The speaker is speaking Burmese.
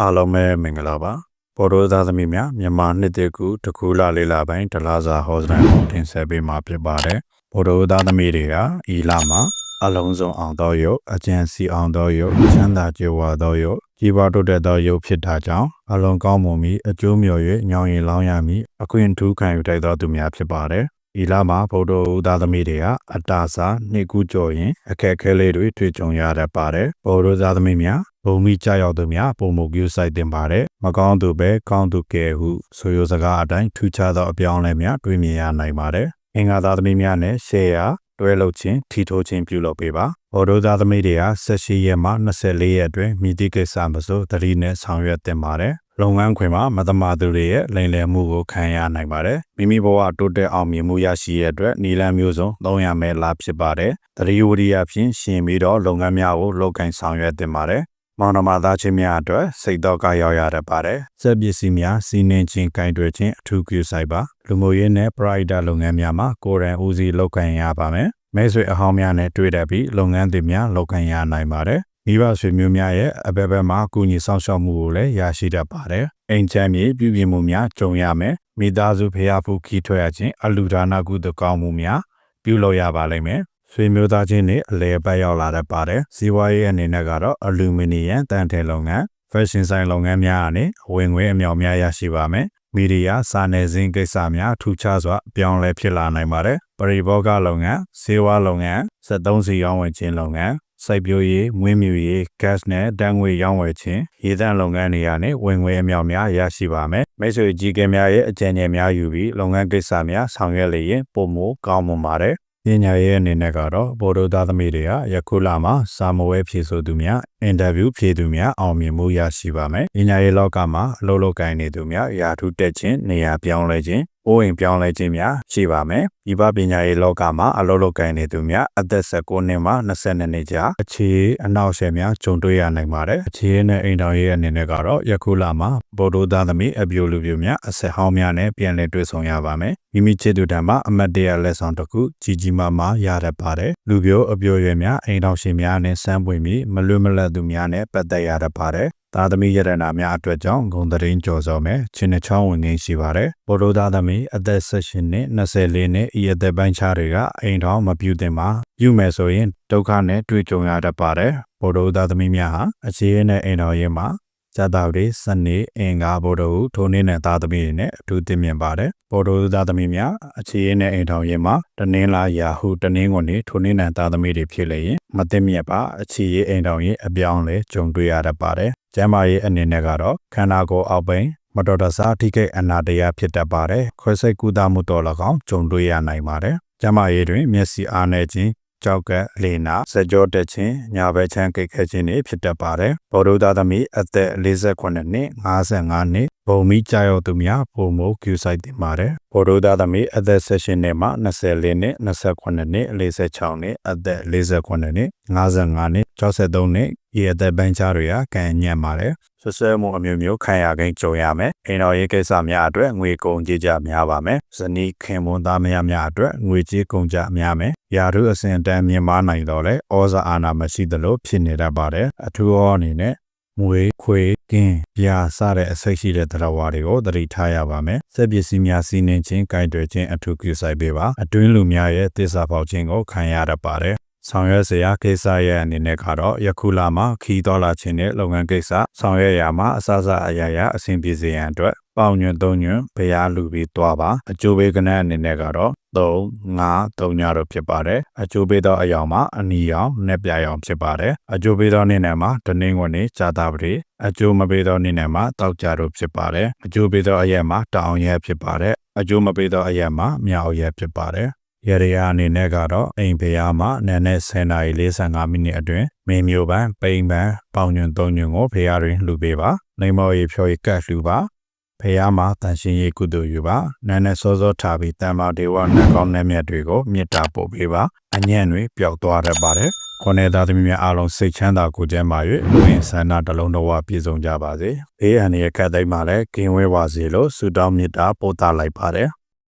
အားလုံးပဲမင်္ဂလာပါပေါ်တော်သားသမီးများမြန်မာနှစ်တကူတကူလာလေးလာပိုင်းဒလာစာဟောစတန်ကိုတင်ဆက်ပေးမှာဖြစ်ပါတယ်ပေါ်တော်သားသမီးတွေကဤလာမှာအလုံးစုံအောင်သောရုပ်အကျဉ်းစီအောင်သောရုပ်ချမ်းသာကြွယ်ဝသောရုပ်ကြီးပွားတိုးတက်သောရုပ်ဖြစ်တာကြောင့်အလုံးကောင်းမွန်ပြီးအကျိုးမြော်၍ညောင်ရင်လောင်းရမည်အခွင့်ထူးခံယူတိုက်သောသူများဖြစ်ပါတယ် ဤလာမှာဗုဒ္ဓဦးသားသမီးတွေကအတ္တစာနှစ်ခုကြော်ရင်အခက်အခဲလေးတွေတွေ့ကြုံရတတ်ပါတယ်ဗုဒ္ဓသားသမီးများဘုံမိကြောက်ရောက်သူများပုံမကူဆိုင်တင်ပါတယ်မကောင်းသူပဲကောင်းသူကဲဟုဆိုရိုစကားအတိုင်းထူးခြားသောအပြောင်းအလဲများတွေ့မြင်ရနိုင်ပါတယ်အင်္ဂါသားသမီးများနဲ့ရှေ့ရ တွဲလုပ်ခြင်းထီထိုးခြင်းပြုလုပ်ပေးပါ။ဘော်ဒိုသားသမီးတွေက18ရက်မှ24ရက်အတွင်းမိတိကိစ္စမစိုးသတိနဲ့ဆောင်ရွက်တင်ပါတယ်။လုပ်ငန်းခွင်မှာမသမာသူတွေရဲ့လိမ်လည်မှုကိုခံရနိုင်ပါတယ်။မိမိဘဝတိုးတက်အောင်မြင်မှုရရှိရတဲ့အတွက်နီလန်းမျိုးစုံသုံးရမယ်လားဖြစ်ပါတယ်။သတိဝရိယဖြင့်ရှင်ပြီးတော့လုပ်ငန်းများကိုလုပ်ကိုင်ဆောင်ရွက်တင်ပါတယ်။ မောင်နှမသားချင်းများအတွက်စိတ်တော့ကရောက်ရတတ်ပါတယ်။စက်ပစ္စည်းများစီးနှင်းခြင်းကင်တွယ်ခြင်းအထူးပြုဆိုင်ပါလူမှုရေးနဲ့ private လုပ်ငန်းများမှာကိုယ်တိုင်ဦးစီးလုပ်ကိုင်ရပါမယ်။မဲဆွေအဟောင်းများနဲ့တွေ့တတ်ပြီးလုပ်ငန်းတွေများလုပ်ကိုင်ရနိုင်ပါတယ်။မိဘဆွေမျိုးများရဲ့အဘက်ဘက်မှာကုညီဆောင်ရှောက်မှုကိုလည်းရရှိတတ်ပါတယ်။အိမ်ချမ်းမြေပြုပြင်မှုများကြုံရမယ်။မိသားစုဖျားဖူးခီးထွက်ရခြင်းအလူဒါနာကုသကောင်းမှုများပြုလုပ်ရပါလိမ့်မယ်။ ဆွေမျိုးသားချင်းတွေအလဲပတ်ရောက်လာတတ်ပါတယ်။ဇီဝရေးအနေနဲ့ကတော့အလူမီနီယံတန်ထဲလုပ်ငန်း fashion ဆိုင်လုပ်ငန်းများအနေဝင်ငွေအမြောက်များရရှိပါမယ်။မီဒီယာစာနယ်ဇင်းကိစ္စများထူးခြားစွာပြောင်းလဲဖြစ်လာနိုင်ပါတယ်။ပရိဘောဂလုပ်ငန်း၊စေဝါလုပ်ငန်း၊စက်သုံးစီရောင်းဝယ်ခြင်းလုပ်ငန်းစိုက်ပျိုးရေး၊မွေးမြူရေး gas နဲ့တန်ငွေရောင်းဝယ်ခြင်းရေသန့်လုပ်ငန်းတွေကနေဝင်ငွေအမြောက်များရရှိပါမယ်။မိတ်ဆွေကြီးကဲများရဲ့အကြံဉာဏ်များယူပြီးလုပ်ငန်းကိစ္စများဆောင်ရွက်လျင်ပုံမကောင်းမွန်ပါတယ်။ ပညာရေးအနေနဲ့ကတော့ဘော်ဒိုသားသမီးတွေကယခုလမှာစာမဝဲဖြေဆိုသူများအင်တာဗျူးဖြေသူများအောင်မြင်မှုရရှိပါမယ်။ပညာရေးလောကမှာအလုပ်လုပ်ကိုင်နေသူများရာထူးတက်ခြင်းနေရာပြောင်းလဲခြင်း အိုးအိမ်ပြောင်းလဲခြင်းများရှိပါမယ်။ဒီပပညာရေးလောကမှာအလုပ်လုပ်ကိုင်နေသူများအသက်19နှစ်မှ22နှစ်ကြာအခြေအနောက်ရှယ်များဂျုံတွေ့ရနိုင်ပါတယ်။အခြေနဲ့အိမ်တော်ရေးအနေနဲ့ကတော့ယခုလမှာဘော်ဒိုသားသမီးအပြိုလူပြိုများအဆက်ဟောင်းများနဲ့ပြန်လည်တွေ့ဆုံရပါမယ်။မိမိချစ်သူတံမှာအမတ်တရလက်ဆောင်တစ်ခုကြီးကြီးမားမားရတတ်ပါတယ်။လူပြိုအပြိုရွယ်များအိမ်တော်ရှင်များနဲ့စမ်းပွင့်ပြီးမလွတ်မလပ်သူများနဲ့ပတ်သက်ရတတ်ပါတယ်။ သားသမီးရတနာများအတွက်ကြောင့်ဂုံတရင်ကြော်စော်မယ်ချင်းနှချောင်းဝင်ငင်းရှိပါတယ်။ဘော်ဒိုသားသမီးအသက်16နှစ်24နှစ်ဤအသက်ပိုင်းခြားတွေကအိမ်တော်မပြုသင့်ပါပြုမယ်ဆိုရင်ဒုက္ခနဲ့တွေ့ကြုံရတတ်ပါတယ်။ဘော်ဒိုသားသမီးများဟာအခြေအနေနဲ့အိမ်တော်ရေးမှာဇာတာတွေစနေအင်္ဂါဘော်ဒိုထိုနေ့နဲ့သားသမီးတွေနဲ့အထူးတင်မြင်ပါတယ်။ဘော်ဒိုသားသမီးများအခြေအနေနဲ့အိမ်တော်ရေးမှာတနင်္လာရာဟုတနင်္ဂနွေထိုနေ့နဲ့သားသမီးတွေဖြစ်လျင်မသိမြတ်ပါအခြေရေးအိမ်တော်ရေးအပြောင်းလဲကြုံတွေ့ရတတ်ပါတယ်။ ကျမ်းမာရေးအနေနဲ့ကတော့ခန္ဓာကိုယ်အောက်ပိန်မတော်တဆအထိကိအနာတရားဖြစ်တတ်ပါတယ်ခွဲစိတ်ကူးသမှုတော်၎င်းကြုံတွေ့ရနိုင်ပါတယ်ကျမရေးတွင်မျက်စိအားနည်းခြင်းကြောက်ကလေနာစကြောတက်ခြင်းညာဘက်ချမ်းကိတ်ခဲခြင်းတွေဖြစ်တတ်ပါတယ်ဘော်ဒိုသားသမီးအသက်48နှစ်55နှစ်ဘုံမီကြာရောက်သူများပုံမို့ကျူဆိုင်တင်ပါတယ်ဘော်ဒိုသားသမီးအသက်16နှစ်မှ24နှစ်28နှစ်46နှစ်အသက်48နှစ်55နှစ်63နှစ် ဤအသက်ပိုင်းခြားတွေကကံညံ့ပါတယ်ဆွဆွဲမှုအမျိုးမျိုးခံရကိန်းကြုံရမယ်အိမ်တော်ရေးကိစ္စများအတွက်ငွေကုန်ကြေးကြများပါမယ်ဇနီးခင်မွန်းသားမယားများအတွက်ငွေကြေးကုန်ကြများမယ်ယာရုအစဉ်တန်းမြင်မာနိုင်တော့လဲဩဇာအာဏာမရှိသလိုဖြစ်နေတတ်ပါတယ်အထူးအောအနေနဲ့မွေခွေကင်းပြာစတဲ့အစိတ်ရှိတဲ့တရားဝါတွေကိုသတိထားရပါမယ်။စက်ပစ္စည်းများစီးနှင်းခြင်း၊ကိုင်တွယ်ခြင်းအထူးပြုဆိုင်ပေးပါ။အတွင်းလူများရဲ့သစ္စာပေါက်ခြင်းကိုခံရတတ်ပါတယ်။ ဆောင်ရွက်စရာကိစ္စရဲ့အနေနဲ့ကတော့ယခုလာမှာခီးတော်လာခြင်းနဲ့လုပ်ငန်းကိစ္စဆောင်ရွက်ရမှာအစစအရာရာအဆင်ပြေစေရန်အတွက်ပေါင်ညွန့်သုံးညွန့်ဘရားလူပြီးသွားပါအကျိုးပေးကနအနေနဲ့ကတော့3 5 3ညတော့ဖြစ်ပါတယ်အကျိုးပေးသောအယောင်မှာအနီရောင်နဲ့ပြရောင်ဖြစ်ပါတယ်အကျိုးပေးသောနေ့နယ်မှာတနင်္ဂနွေကြာတာပတိအကျိုးမပေးသောနေ့နယ်မှာတောက်ကြတော့ဖြစ်ပါတယ်အကျိုးပေးသောအရက်မှာတောင်ရက်ဖြစ်ပါတယ်အကျိုးမပေးသောအရက်မှာမြောက်ရက်ဖြစ်ပါတယ် ရရယာအနေနဲ့ကတော့အိမ်ဖျားမှာနန်းနဲ့10နာရီ45မိနစ်အတွင်းမင်းမျိုးပန်းပိန်ပန်းပေါင်ညွန်သုံးညွန်ကိုဖျားတွင်လှူပေးပါနေမော်ရီဖြော်ရီကတ်လှူပါဖះမှာတန်ရှင်ရေးကုသိုလ်ယူပါနန်းနဲ့စောစောထားပြီးတမ္မာဒေဝနှကောင်းတဲ့မြတ်တွေကိုမေတ္တာပို့ပေးပါအညံ့တွေပျောက်သွားရပါတယ်ခေါင်းသားသမီးများအားလုံးစိတ်ချမ်းသာကိုယ်ကျန်းမာ၍လူဝင်ဆန္ဒတစ်လုံးတော်ဝပြည့်စုံကြပါစေဘေးအန္တရာယ်ခတ်သိမ်းမှလည်းကင်းဝဲပါစေလို့ဆုတောင်းမေတ္တာပို့သလိုက်ပါတယ်